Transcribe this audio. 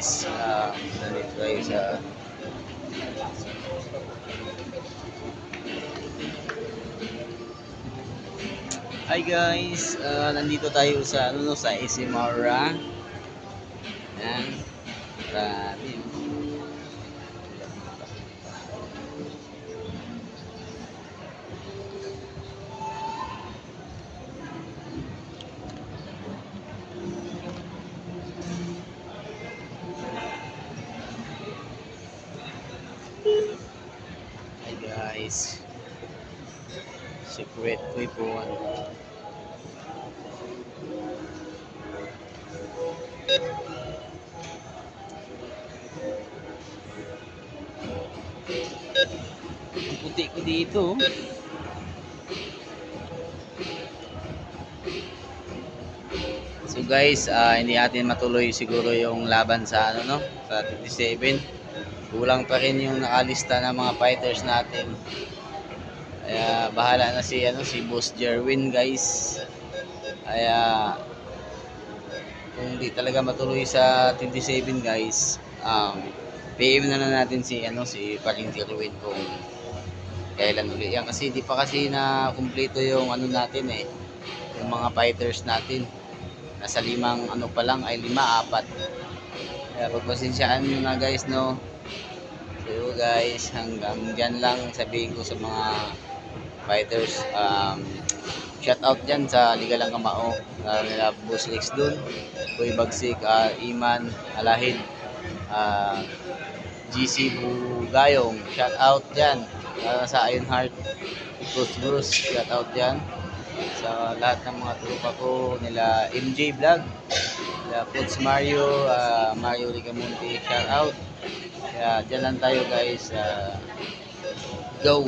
guys, uh, nandito tayo sa Hi guys, uh, nandito tayo sa ano no, sa Isimara. Yan. Grabe. Guys. Secret. Ang puti ko dito. So guys, ah, hindi natin matuloy siguro yung laban sa ano no, sa 57. Kulang pa rin yung nakalista ng mga fighters natin. Kaya bahala na si ano si Boss Jerwin guys. Kaya kung di talaga matuloy sa 27 guys, um, PM na lang natin si ano si Paring Jerwin kung kailan ulit yan kasi di pa kasi na kumpleto yung ano natin eh yung mga fighters natin nasa limang ano pa lang ay lima apat kaya pagpasensyaan nyo na guys no so guys. Hanggang dyan lang. Sabihin ko sa mga fighters um, shout out dyan sa Liga lang Kamao. Uh, nila Boss Lex dun Boy Bagsik, uh, Iman, Alahid uh, GC Bugayong. Shout out dyan. Uh, sa Ironheart Bruce Bruce. Shout out dyan sa lahat ng mga tropa ko nila MJ Vlog nila Puts Mario uh, Mario Ricamonte shout out. Kaya dyan lang tayo guys uh, go